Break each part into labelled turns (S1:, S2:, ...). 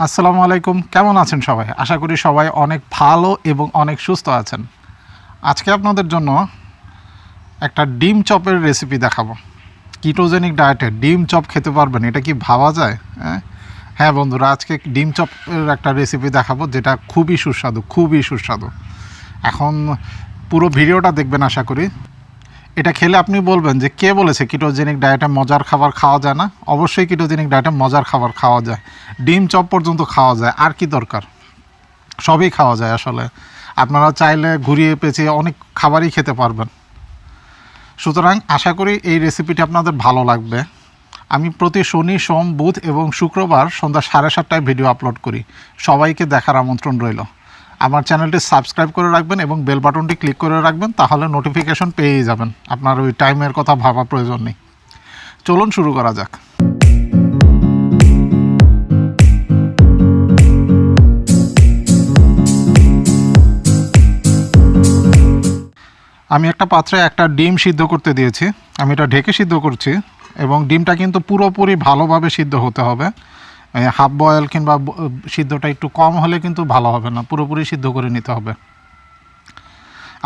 S1: আসসালামু আলাইকুম। কেমন আছেন সবাই? আশা করি সবাই অনেক ভালো এবং অনেক সুস্থ আছেন। আজকে আপনাদের জন্য একটা ডিম চপের রেসিপি দেখাবো। কিটোজেনিক ডায়েটে ডিম চপ খেতে পারবেন, এটা কি ভাবা যায়? হ্যাঁ? হ্যাঁ বন্ধুরা, আজকে ডিম চপের একটা রেসিপি দেখাবো যেটা খুবই সুস্বাদু খুবই সুস্বাদু। এখন পুরো ভিডিওটা দেখবেন আশা করি। এটা খেলে আপনি বলবেন যে কে বলেছে কিটোজেনিক ডায়েটে মজার খাবার খাওয়া যায় না? অবশ্যই কিটোজেনিক ডায়েটে মজার খাবার খাওয়া যায়। ডিম চপ পর্যন্ত খাওয়া যায়। আর কি দরকার? সবই খাওয়া যায় আসলে। আপনারা চাইলে ঘুরিয়ে পেঁচিয়ে অনেক খাবারই খেতে পারবেন। সুতরাং আশা করি এই রেসিপিটি আপনাদের ভালো লাগবে। আমি প্রতি শনি, সোম, বুধ এবং শুক্রবার সন্ধ্যা সাড়ে সাতটায় ভিডিও আপলোড করি। সবাইকে দেখার আমন্ত্রণ রইল। আমার চ্যানেলটি সাবস্ক্রাইব করে রাখবেন এবং বেল বাটনটি ক্লিক করে রাখবেন, তাহলে নোটিফিকেশন পেয়েই যাবেন। আপনার ওই টাইমের কথা ভাবা প্রয়োজন নেই। চলুন শুরু করা যাক। আমি একটা পাত্রে একটা ডিম সিদ্ধ করতে দিয়েছি। আমি এটা ঢেকে সিদ্ধ করছি এবং ডিমটা কিন্তু পুরোপুরি ভালোভাবে সিদ্ধ হতে হবে। হাফ বয়েল কিংবা সিদ্ধটা একটু কম হলে কিন্তু ভালো হবে না, পুরোপুরি সিদ্ধ করে নিতে হবে।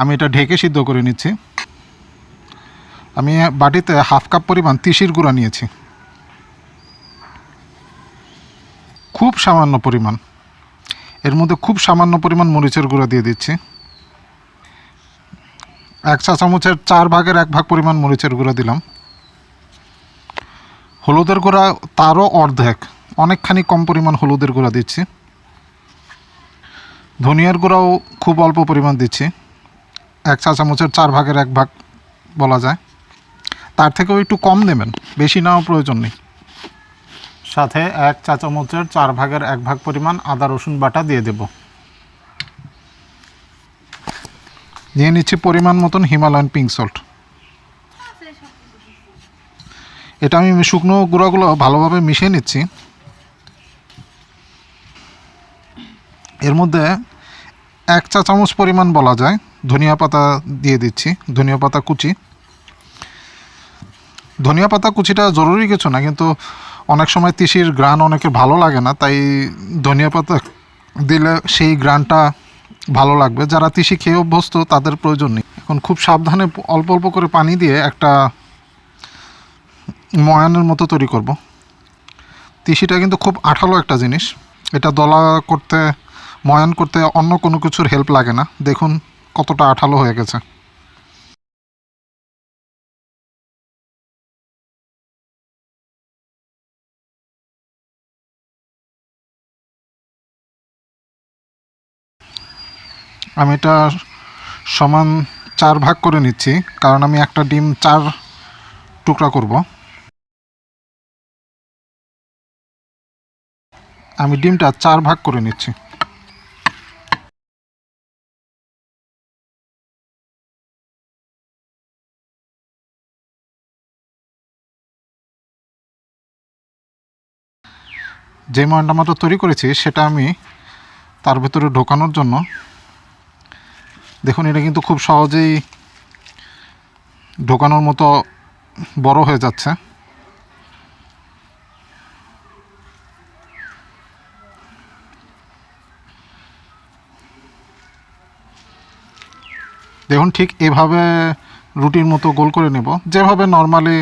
S1: আমি এটা ঢেকে সিদ্ধ করে নিচ্ছি। আমি বাটিতে হাফ কাপ পরিমাণ তিসির গুঁড়া নিয়েছি। খুব সামান্য পরিমাণ। এর মধ্যে খুব সামান্য পরিমাণ মরিচের গুঁড়া দিয়ে দিচ্ছি। এক চা চামচের চার ভাগের এক ভাগ পরিমাণ মরিচের গুঁড়া দিলাম। হলুদের গুঁড়া তারও অর্ধেক। অনেকখানি কম পরিমাণ হলুদের গুঁড়া দিচ্ছি। ধনিয়ার গুঁড়াও খুব অল্প পরিমাণ দিচ্ছি। এক চা চামচের চার ভাগের এক ভাগ বলা যায়। তার থেকেও একটু কম নেবেন, বেশি নেওয়া প্রয়োজন নেই। সাথে এক চা চামচের চার ভাগের এক ভাগ পরিমাণ আদা, রসুন বাটা দিয়ে দেব। নিয়ে নিচ্ছি পরিমাণ মতন হিমালয়ান পিঙ্ক সল্ট। এটা আমি শুকনো গুঁড়াগুলো ভালোভাবে মিশিয়ে নিচ্ছি। এর মধ্যে এক চা চামচ পরিমাণ বলা যায়। ধনিয়া পাতা দিয়ে দিচ্ছি, ধনিয়া পাতা কুচি। ধনিয়া পাতা কুচিটা জরুরি কিছু না, কিন্তু অনেক সময় তিসির গ্রান অনেকের ভালো লাগে না, তাই ধনিয়া পাতা দিলে সেই গ্রানটা ভালো লাগবে। যারা তিসি খেয়ে অভ্যস্ত, তাদের প্রয়োজন নেই। এখন খুব সাবধানে অল্প অল্প করে পানি দিয়ে একটা ময়ানের মতো তৈরি করব। তিসিটা কিন্তু খুব আঠালো একটা জিনিস। এটা দলা করতে ময়ান করতে অন্য কোনো কিছুর হেল্প লাগে না। দেখুন কতটা আঠালো হয়ে গেছে। আমি এটা সমান চার ভাগ করে নিচ্ছি, কারণ আমি একটা ডিম চার টুকরা করব। আমি ডিমটা চার ভাগ করে নিচ্ছি। যে ময়নটা মাত্র তৈরি করেছি, সেটা আমি তার ভেতরে ঢোকানোর জন্য, দেখুন এটা কিন্তু খুব সহজেই ঢোকানোর মতো বড় হয়ে যাচ্ছে। দেখুন ঠিক এভাবে রুটির মতো গোল করে নেব। যেভাবে নর্মালি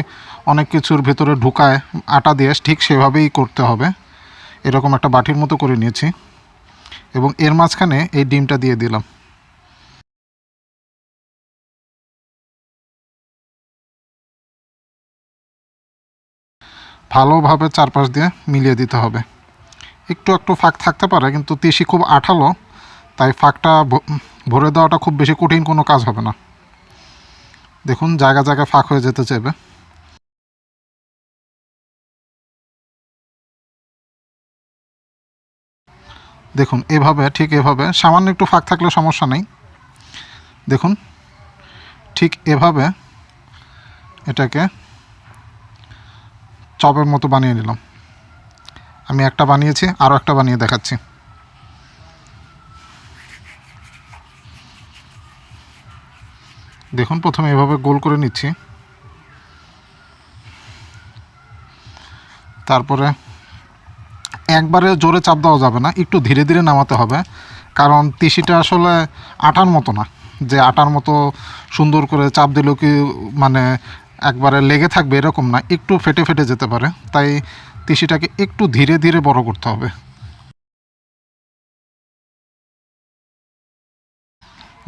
S1: অনেক কিছুর ভেতরে ঢুকায় আটা দিয়ে, ঠিক সেভাবেই করতে হবে। এরকম একটা বাটির মতো করে নিয়েছি এবং এর মাঝখানে এই ডিমটা দিয়ে দিলাম। ভালোভাবে চারপাশ দিয়ে মিলিয়ে দিতে হবে। একটু একটু ফাঁক থাকতে পারে, কিন্তু তিসি খুব আঠালো, তাই ফাঁকটা ভরে দেওয়াটা খুব বেশি কঠিন কোনো কাজ হবে না। দেখুন, জায়গা জায়গায় ফাঁক হয়ে যেতে চাইবে। দেখুন, এভাবে, ঠিক এভাবে, সামান্য একটু ফাঁক থাকলে সমস্যা নেই। দেখুন, ঠিক এভাবে এটাকে চপের মতো বানিয়ে নিলাম। আমি একটা বানিয়েছি আরও একটা বানিয়ে দেখাচ্ছি। দেখুন, প্রথমে এভাবে গোল করে নিচ্ছি। তারপরে একবারে জোরে চাপ দেওয়া যাবে না, একটু ধীরে ধীরে নামাতে হবে। কারণ তিসিটা আসলে আটার মতো না, যে আটার মতো সুন্দর করে চাপ দিলেও কি মানে একবারে লেগে থাকবে এরকম না, একটু ফেটে ফেটে যেতে পারে। তাই তিসিটাকে একটু ধীরে ধীরে বড় করতে হবে।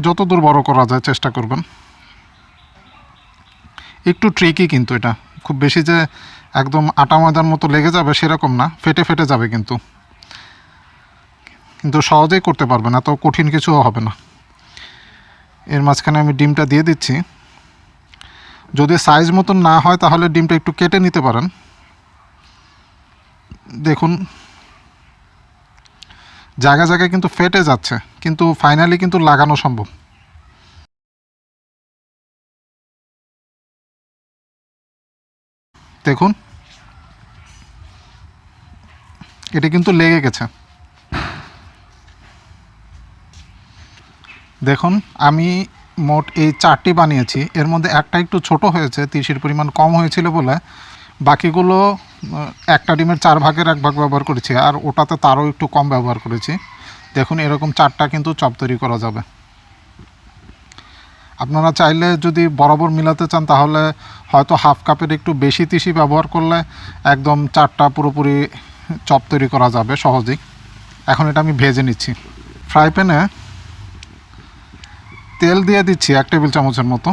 S1: যত দূর বড় করা যায় চেষ্টা করবেন। একটু ট্রিকি কিন্তু এটা, খুব বেশি যে একদম আটা ময়দার মতো লেগে যাবে সেরকম না, ফেটে ফেটে যাবে কিন্তু। কিন্তু সহজেই করতে পারবেন এত কঠিন কিছু হবে না। এর মাঝখানে আমি ডিমটা দিয়ে দিচ্ছি। যদি সাইজ মতন না হয় তাহলে ডিমটা একটু কেটে নিতে পারেন। দেখুন, জায়গায় জায়গায় কিন্তু ফেটে যাচ্ছে, কিন্তু ফাইনালি কিন্তু লাগানো সম্ভব। দেখুন। এটা কিন্তু লেগে গেছে। দেখুন, আমি মোট এই চারটি বানিয়েছি। এর মধ্যে একটা একটু ছোট হয়েছে তিসির পরিমাণ কম হয়েছিল বলে। বাকিগুলো একটা ডিমের চার ভাগের এক ভাগ ব্যবহার করেছি, আর ওটাতে তারও একটু কম ব্যবহার করেছি। দেখুন, এরকম চারটা কিন্তু চপ তৈরি করা যাবে। আপনারা চাইলে যদি বরাবর মিলাতে চান, তাহলে হয়তো হাফ কাপের একটু বেশি তিসি ব্যবহার করলে একদম চারটা পুরোপুরি চপ তৈরি করা যাবে সহজেই। এখন এটা আমি ভেজে নিচ্ছি। ফ্রাই প্যানে তেল দিয়ে দিচ্ছি এক টেবিল চামচের মতো।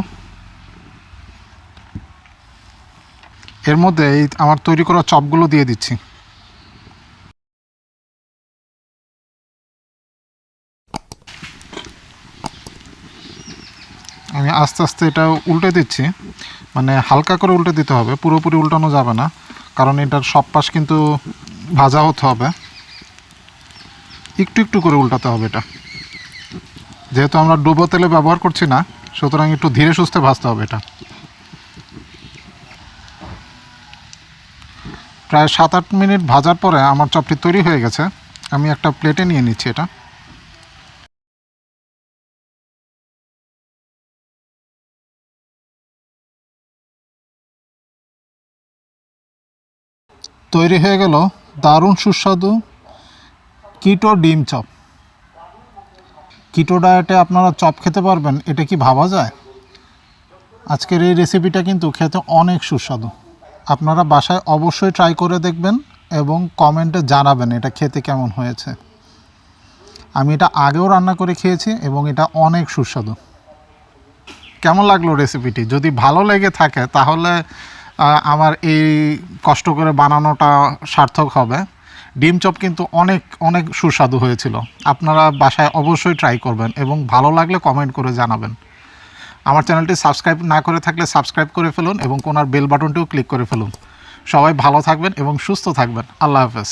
S1: এর মধ্যে এই আমার তৈরি করা চপগুলো দিয়ে দিচ্ছি। আস্তে আস্তে এটা উল্টে দিচ্ছি। মানে হালকা করে উল্টে দিতে হবে, পুরোপুরি উল্টানো যাবে না। কারণ এটার সব পাশ কিন্তু ভাজা হতে হবে। একটু একটু করে উল্টাতে হবে এটা। যেহেতু আমরা ডুবো তেলে ব্যবহার করছি না, সুতরাং একটু ধীরে সুস্থে ভাজতে হবে এটা। প্রায় সাত আট মিনিট ভাজার পরে আমার চপটি তৈরি হয়ে গেছে। আমি একটা প্লেটে নিয়ে নিচ্ছি এটা। তৈরি হয়ে গেল দারুণ সুস্বাদু কিটো ডিম চপ। কিটো ডায়েটে আপনারা চপ খেতে পারবেন, এটা কি ভাবা যায়? আজকের এই রেসিপিটা কিন্তু খেতে অনেক সুস্বাদু। আপনারা বাসায় অবশ্যই ট্রাই করে দেখবেন এবং কমেন্টে জানাবেন এটা খেতে কেমন হয়েছে। আমি এটা আগেও রান্না করে খেয়েছি এবং এটা অনেক সুস্বাদু। কেমন লাগল রেসিপিটি? যদি ভালো লেগে থাকে তাহলে আমার এই কষ্ট করে বানানোটা সার্থক হবে। ডিম চপ কিন্তু অনেক অনেক সুস্বাদু হয়েছিল। আপনারা বাসায় অবশ্যই ট্রাই করবেন এবং ভালো লাগলে কমেন্ট করে জানাবেন। আমার চ্যানেলটি সাবস্ক্রাইব না করে থাকলে সাবস্ক্রাইব করে ফেলুন এবং কোনার বেল বাটনটিও ক্লিক করে ফেলুন। সবাই ভালো থাকবেন এবং সুস্থ থাকবেন। আল্লাহ হাফেজ।